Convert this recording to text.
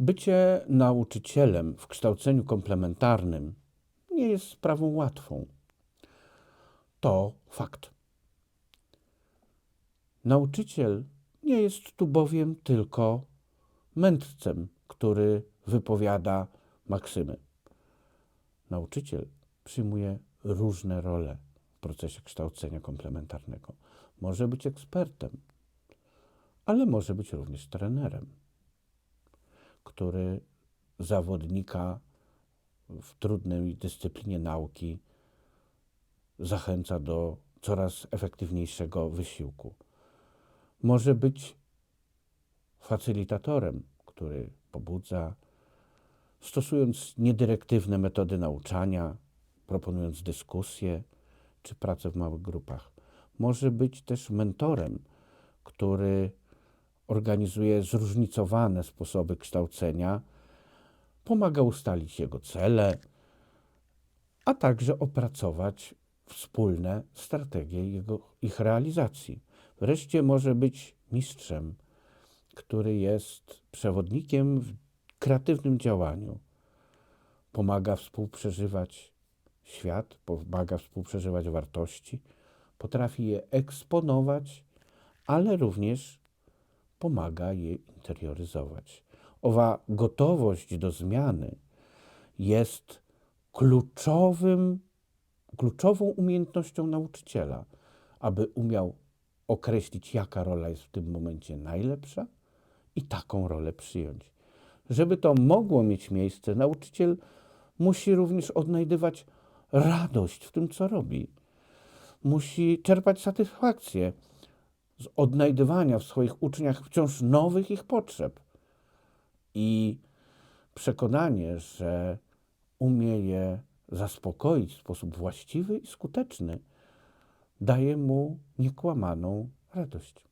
Bycie nauczycielem w kształceniu komplementarnym nie jest sprawą łatwą. To fakt. Nauczyciel nie jest tu bowiem tylko mędrcem, który wypowiada maksymy. Nauczyciel przyjmuje różne role w procesie kształcenia komplementarnego. Może być ekspertem, ale może być również trenerem, który zawodnika w trudnej dyscyplinie nauki zachęca do coraz efektywniejszego wysiłku. Może być facylitatorem, który pobudza, stosując niedyrektywne metody nauczania, proponując dyskusje czy pracę w małych grupach. Może być też mentorem, który organizuje zróżnicowane sposoby kształcenia, pomaga ustalić jego cele, a także opracować wspólne strategie jego, ich realizacji. Wreszcie może być mistrzem, który jest przewodnikiem w kreatywnym działaniu. Pomaga współprzeżywać świat, pomaga współprzeżywać wartości, potrafi je eksponować, ale również pomaga je interioryzować. Owa gotowość do zmiany jest kluczowym, kluczową umiejętnością nauczyciela, aby umiał określić, jaka rola jest w tym momencie najlepsza i taką rolę przyjąć. Żeby to mogło mieć miejsce, nauczyciel musi również odnajdywać radość w tym, co robi. Musi czerpać satysfakcję z odnajdywania w swoich uczniach wciąż nowych ich potrzeb i przekonanie, że umie je zaspokoić w sposób właściwy i skuteczny, daje mu niekłamaną radość.